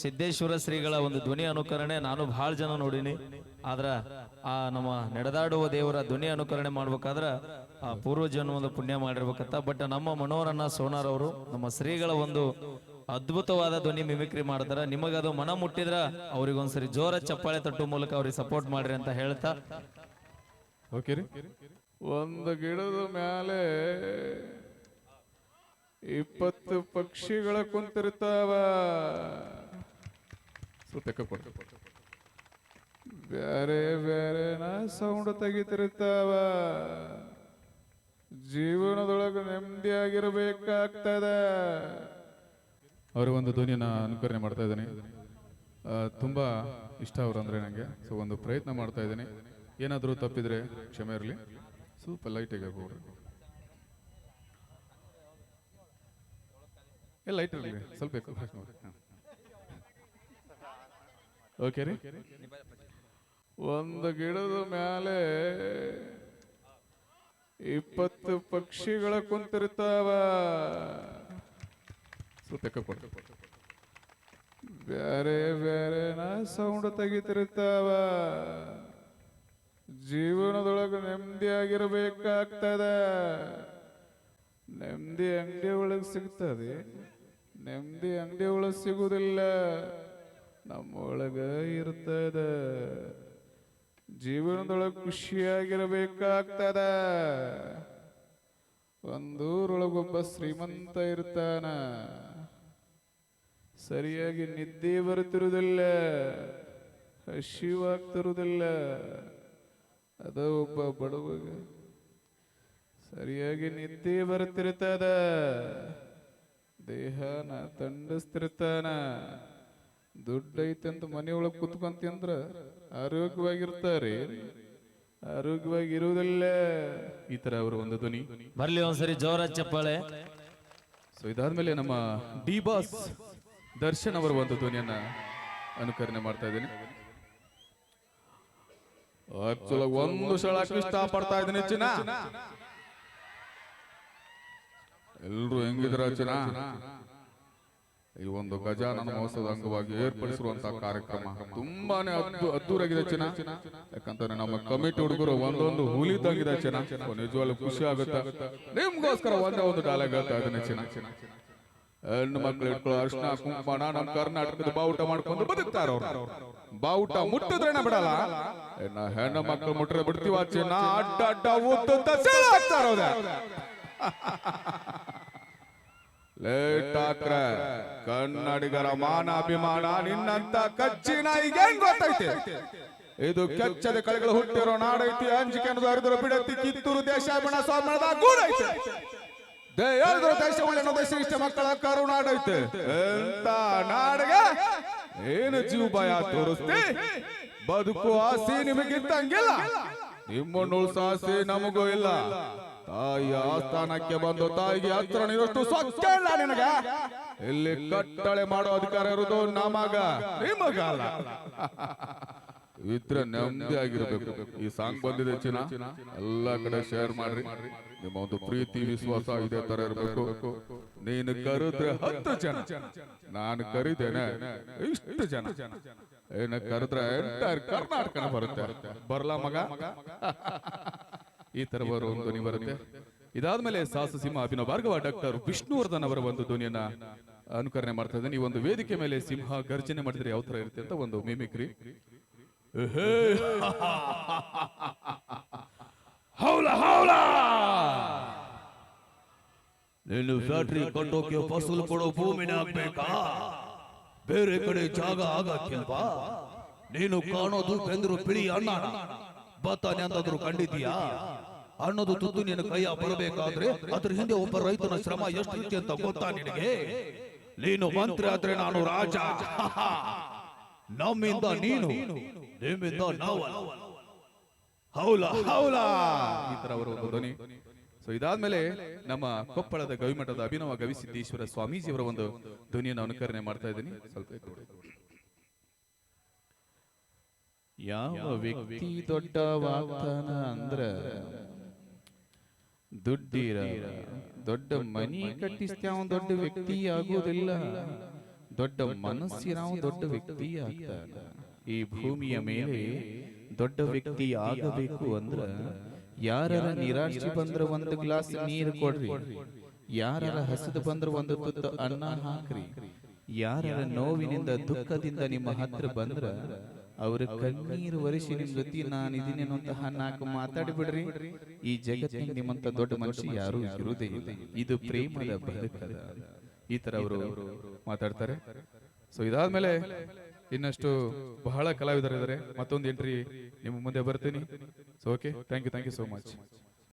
ಸಿದ್ದೇಶ್ವರ ಶ್ರೀಗಳ ಒಂದು ಧ್ವನಿ ಅನುಕರಣೆ ನಾನು ಬಹಳ ಜನ ನೋಡಿನಿ. ಆದ್ರ ಆ ನಮ್ಮ ನಡೆದಾಡುವ ದೇವರ ಧ್ವನಿ ಅನುಕರಣೆ ಮಾಡ್ಬೇಕಾದ್ರ ಆ ಪೂರ್ವ ಜನ್ಮದ ಪುಣ್ಯ ಮಾಡಿರ್ಬೇಕಂತ. ಬಟ್ ನಮ್ಮ ಮನೋರನ್ನ ಸೋನಾರ್ ಅವರು ನಮ್ಮ ಶ್ರೀಗಳ ಒಂದು ಅದ್ಭುತವಾದ ಧ್ವನಿ ಮಿಮಿಕ್ರಿ ಮಾಡ್ತಾರ ನಿಮಗದು ಮನ ಮುಟ್ಟಿದ್ರ ಅವ್ರಿಗೊಂದ್ಸರಿ ಜೋರ ಚಪ್ಪಾಳೆ ತಟ್ಟು ಮೂಲಕ ಅವ್ರಿಗೆ ಸಪೋರ್ಟ್ ಮಾಡ್ರಿ ಅಂತ ಹೇಳ್ತಾ. ಓಕೆ ರೀ. ಒಂದು ಗಿಡದ ಮ್ಯಾಲೆ ಇಪ್ಪತ್ತು ಪಕ್ಷಿಗಳ ಕುಂತಿರ್ತಾವ. ಬೇರೆ ಬೇರೆ ನಾ ಸೌಂಡ್ ತೆಗಿತಿರ್ತಾವ ಜೀವನದೊಳಗೆ ನೆಮ್ಮದಿಯಾಗಿರ್ಬೇಕಾಗ್ತದ. ಅವರ ಒಂದು ಧ್ವನಿಯನ್ನ ಅನುಕರಣೆ ಮಾಡ್ತಾ ಇದ್ದೀನಿ. ತುಂಬಾ ಇಷ್ಟ ಅವ್ರು ಅಂದ್ರೆ ನಂಗೆ. ಸೊ ಒಂದು ಪ್ರಯತ್ನ ಮಾಡ್ತಾ ಇದ್ದೀನಿ. ಏನಾದರೂ ತಪ್ಪಿದ್ರೆ ಕ್ಷಮೆ ಇರಲಿ. ಸ್ವಲ್ಪ ಲೈಟಾಗಿ ಹೋಗ್ರಿ ಲೈಟ್ ಇರಲಿ. ಸ್ವಲ್ಪ ಹಾಂ. ಓಕೆ ರೀ ಒಂದು ಗಿಡದ ಮ್ಯಾಲೆ ಇಪ್ಪತ್ತು ಪಕ್ಷಿಗಳ ಕುಂತಿರ್ತಾವ. ಬೇರೆ ಬೇರೆ ನಾ ಸೌಂಡ್ ತೆಗಿತಿರ್ತಾವ. ಜೀವನದೊಳಗ ನೆಮ್ಮದಿ ಆಗಿರ್ಬೇಕಾಗ್ತದ. ನೆಮ್ಮದಿ ಅಂಗಡಿ ಒಳಗೆ ಸಿಗ್ತದೆ. ನೆಮ್ಮದಿ ಅಂಗಡಿ ಒಳಗೆ ಸಿಗುದಿಲ್ಲ. ನಮ್ಮೊಳಗ ಇರ್ತದ. ಜೀವನದೊಳಗ ಖುಷಿಯಾಗಿರಬೇಕಾಗ್ತದ. ಒಂದೂರೊಳಗೊಬ್ಬ ಶ್ರೀಮಂತ ಇರ್ತಾನ. ಸರಿಯಾಗಿ ನಿದ್ದೆ ಬರುತ್ತಿರುವುದಿಲ್ಲ, ಹಸಿವಾಗ್ತಿರುವುದಿಲ್ಲ. ಅದ ಒಬ್ಬ ಬಡವಗ. ಸರಿಯಾಗಿ ನಿದ್ದೆ ಬರುತ್ತಿರ್ತದ. ದೇಹನ ದಂಡಿಸ್ತಿರ್ತಾನ ದುಡ್ಡು ಐತೆ ಅಂತ ಮನೆಯೊಳಗೆ ಕುತ್ಕೊಂತಂದ್ರ ಆರೋಗ್ಯವಾಗಿರ್ತಾರೆ. ಆರೋಗ್ಯವಾಗಿ ಇರುವುದಿಲ್ಲ ಈ ತರ ಅವರು ಒಂದು ಧ್ವನಿ. ಬರ್ಲಿ ಒಂದ್ಸರಿ ಜೋರ ಚಪ್ಪಾಳೆ. ಸೊ ಇದಾದ್ಮೇಲೆ ನಮ್ಮ ಡಿ ಬಾಸ್ ದರ್ಶನ್ ಅವರು ಒಂದು ಧ್ವನಿಯನ್ನ ಅನುಕರಣೆ ಮಾಡ್ತಾ ಇದ್ದೀನಿ. ಆಕ್ಚುಲ್ ಒಂದು ಸಳಕ್ಕೆ ಇಷ್ಟ ಪಡ್ತಾ ಇದ್ದೀನಿ ಚಿನ್ನ ಎಲ್ರು ಹೆಂಗಿದ್ರ ಚಿನ್ನ ಈ ಒಂದು ಗಜಾನನ ಮಹೋತ್ಸವದ ಅಂಗವಾಗಿ ಏರ್ಪಡಿಸಿರುವಂತಹ ಕಾರ್ಯಕ್ರಮ. ತುಂಬಾನೇ ಅದ್ದು ಅದ್ದೂರಾಗಿದೆ ಚಿನ್ನ. ಯಾಕಂತಂದ್ರೆ ನಮ್ಮ ಕಮಿಟಿ ಹುಡುಗರು ಒಂದೊಂದು ಹುಲಿ ತಂಗಿದೆ ಚಿನ್ನ ನಿಜವಾಗ್ಲು ಖುಷಿ ಆಗುತ್ತೆ. ನಿಮ್ಗೋಸ್ಕರ ಒಂದೇ ಒಂದು ಡಾಲಾಗ್ ಹೇಳ್ತಾ ಇದ್ದೀನಿ ಚಿನ್ನ. ಹೆಣ್ಣು ಮಕ್ಕಳು ಇಟ್ಕೊಳ್ಳೋ ಅರ್ಶನ ಕುಂಕುಮನ ನಮ್ಮ ಕರ್ನಾಟಕದ ಬಾವುಟ ಮಾಡ್ಕೊಂಡು ಬದುಕ್ತಾರ ಬಾವುಟ ಮುಟ್ಟಿದ್ರೇನ ಬಿಡಲ್ಲ. ಇನ್ನ ಹೆಣ್ಣು ಮಕ್ಕಳು ಮುಟ್ರೆ ಬಿಡ್ತೀವ ಚಿನ್ನ? ಅಡ್ಡ ಅಡ್ಡ ಅವ್ರ. ಲೇಟ್ ಕನ್ನಡಿಗರ ಮಾನ ಅಭಿಮಾನ ನಿನ್ನಂತ ಕಚ್ಚಿ ನಾಯಿಗೆ ಗೊತ್ತೈತೆ ಇದು ಕೆಚ್ಚದ ಕಳೆಗಳು ಹುಟ್ಟಿರೋ ನಾಡೈತಿ ಅಂಜಿಕೆ ಹರಿದ್ರು ಬಿಡತಿ, ಕಿತ್ತೂರು ದೇಶ ಬಣ ಸ್ವಾಮಿದ ಗೂಡೈತೆ ದೇ ಹೇಳಿದ್ರು ದೇಶ ಮಕ್ಕಳ ಕರುನಾಡೈತೆ ಎಂತ ನಾಡಿಗೆ? ಏನು ಜೀವ ಭಯ ತೋರಿಸ್ತಿ? ಬದುಕು ಆಸೆ ನಿಮಗಿದ್ದಂಗಿಲ್ಲ. ನಿಮ್ಮನ್ನು ಉಳ್ಸೋ ಆಸೆ ನಮಗೂ ಇಲ್ಲ. ತಾಯಿಯ ಆಸ್ಥಾನಕ್ಕೆ ಬಂದು ತಾಯಿಗೆ ಹತ್ರ ನೀರಷ್ಟು ಸ್ವಚ್ಛ ಇಲ್ಲ ನಿನಗ? ಇಲ್ಲಿ ಕಟ್ಟಳೆ ಮಾಡೋ ಅಧಿಕಾರ ಇರೋದು ನಮಗ ನಿಮಗ ಇದ್ರೆ ನೆಮ್ಮದಿ ಆಗಿರ್ಬೇಕು. ಈ ಸಾಂಗ್ ಬಂದಿದೆ ಚಿನ್ನ ಎಲ್ಲ ಕಡೆ ಶೇರ್ ಮಾಡ್ರಿ. ನಿಮ್ಮ ಒಂದು ಪ್ರೀತಿ ವಿಶ್ವಾಸ ಇದೇ ತರ ಇರಬೇಕು. ನೀನು ಕರೆದ್ರೆ ಹತ್ತು ಜನ. ನಾನು ಕರಿದೇನೆ ಇಷ್ಟು ಜನ. ಏನ ಕರೆದ್ರೆ ಎಂಟೈರ್ ಕರ್ನಾಟಕನ ಬರುತ್ತೆ. ಬರ್ಲಾ ಮಗ? ಈ ತರವರು ಒಂದು ಧ್ವನಿ ಬರುತ್ತೆ. ಇದಾದ್ಮೇಲೆ ಸಾಹಸ ಸಿಂಹ ಅಭಿನವ ಭಾರ್ಗವ, ಡಾಕ್ಟರ್ ವಿಷ್ಣುವರ್ಧನ್ ಅವರ ಒಂದು ಧ್ವನಿಯನ್ನ ಅನುಕರಣೆ ಮಾಡ್ತಾ ಇದ್ದಾನೆ. ಈ ಒಂದು ವೇದಿಕೆ ಮೇಲೆ ಸಿಂಹ ಗರ್ಜನೆ ಮಾಡಿದ್ರೆ ಯಾವ ತರ ಇರುತ್ತೆ ಅಂತ ಒಂದು ಮಿಮಿಕ್ರಿ. ನೀನು ಫ್ಯಾಕ್ಟ್ರಿ ಕಟ್ಟೋಕೆ ಫಸಲು ಕೊಡೋ ಭೂಮಿನ ಆಗ್ಬೇಕಾ? ಬೇರೆ ಕಡೆ ಜಾಗ ಆಗಕ್ಕಿಲ್ವಾ? ನೀನು ಕಾಣೋದು ಬೆಂದ್ರು ಬಿಳಿ ಅಣ್ಣ ಭತ್ತ ಎಂದಾದ್ರೂ ಕಂಡಿದ್ಯಾ ಅನ್ನೋದು ತುತ್ತು ನಿನ್ನ ಕೈಯ ಬರಬೇಕಾದ್ರೆ ಅದ್ರ ಹಿಂದೆ ಒಬ್ಬ ರೈತನ ಶ್ರಮ ಎಷ್ಟು ರೀತಿ ಅಂತ ಗೊತ್ತಾ ನಿನಗೆ? ನೀನು ಮಂತ್ರಿ ಆದ್ರೆ ನಾನು ರಾಜ. ನಮ್ಮಿಂದ ನೀನು, ನಿಮ್ಮಿಂದ ನಾವು ಹೌಲ? ಹೌಲ? ಈ ತರ ಅವರ ಧ್ವನಿ. ಸೊ ಇದಾದ್ಮೇಲೆ ನಮ್ಮ ಕೊಪ್ಪಳದ ಗವಿಮಠದ ಅಭಿನವ ಗವಿಸಿದ್ದೇಶ್ವರ ಸ್ವಾಮೀಜಿಯವರ ಒಂದು ಧ್ವನಿಯನ್ನು ಅನುಕರಣೆ ಮಾಡ್ತಾ ಇದ್ದೀನಿ. ಸ್ವಲ್ಪ ಯಾವ ವ್ಯಕ್ತಿ ದೊಡ್ಡವಾಗ್ತಾನ ಅಂದ್ರ ದುಡ್ಡಿರ. ದೊಡ್ಡ ಮನಿ ಕಟ್ಟಿಸ್ತಾವ ದೊಡ್ಡ ವ್ಯಕ್ತಿ ಆಗೋದಿಲ್ಲ. ದೊಡ್ಡ ಮನಸ್ಸಿನ ದೊಡ್ಡ ವ್ಯಕ್ತಿ ಆಗ್ತಾನ. ಈ ಭೂಮಿಯ ಮೇಲೆ ದೊಡ್ಡ ವ್ಯಕ್ತಿ ಆಗಬೇಕು ಅಂದ್ರ ಯಾರ ನಿರಾಶೆ ಬಂದ್ರ ಒಂದು ಗ್ಲಾಸ್ ನೀರು ಕೊಡ್ರಿ. ಯಾರ ಹಸಿದು ಬಂದ್ರ ಒಂದು ತುತ್ತು ಅನ್ನ ಹಾಕ್ರಿ. ಯಾರ ನೋವಿನಿಂದ ದುಃಖದಿಂದ ನಿಮ್ಮ ಹತ್ರ ಬಂದ್ರ ಅವ್ರ ಕಣ್ಣೀರು ಒರೆಸಿ ನಿಮ್ ಜೊತೆ ನಾನು ಇದೀನಿ ಅನ್ನುವಂತಹ ನಾಲ್ಕು ಮಾತಾಡಿ ಬಿಡ್ರಿ ಈ ಜಗತ್ತಿನ ನಿಮ್ಮಂತ ದೊಡ್ಡ ಮನುಷ್ಯ ಯಾರು ಇರುವುದೇ ಇಲ್ಲ. ಇದು ಪ್ರೇಮದ ಬದುಕದ ಈ ತರ ಅವರು ಮಾತಾಡ್ತಾರೆ. ಸೊ ಇದಾದ್ಮೇಲೆ ಇನ್ನಷ್ಟು ಬಹಳ ಕಲಾವಿದರಿದ್ದಾರೆ. ಮತ್ತೊಂದು ಎಂಟ್ರಿ ನಿಮ್ಮ ಮುಂದೆ ಬರ್ತೀನಿ. So okay thank you thank you so much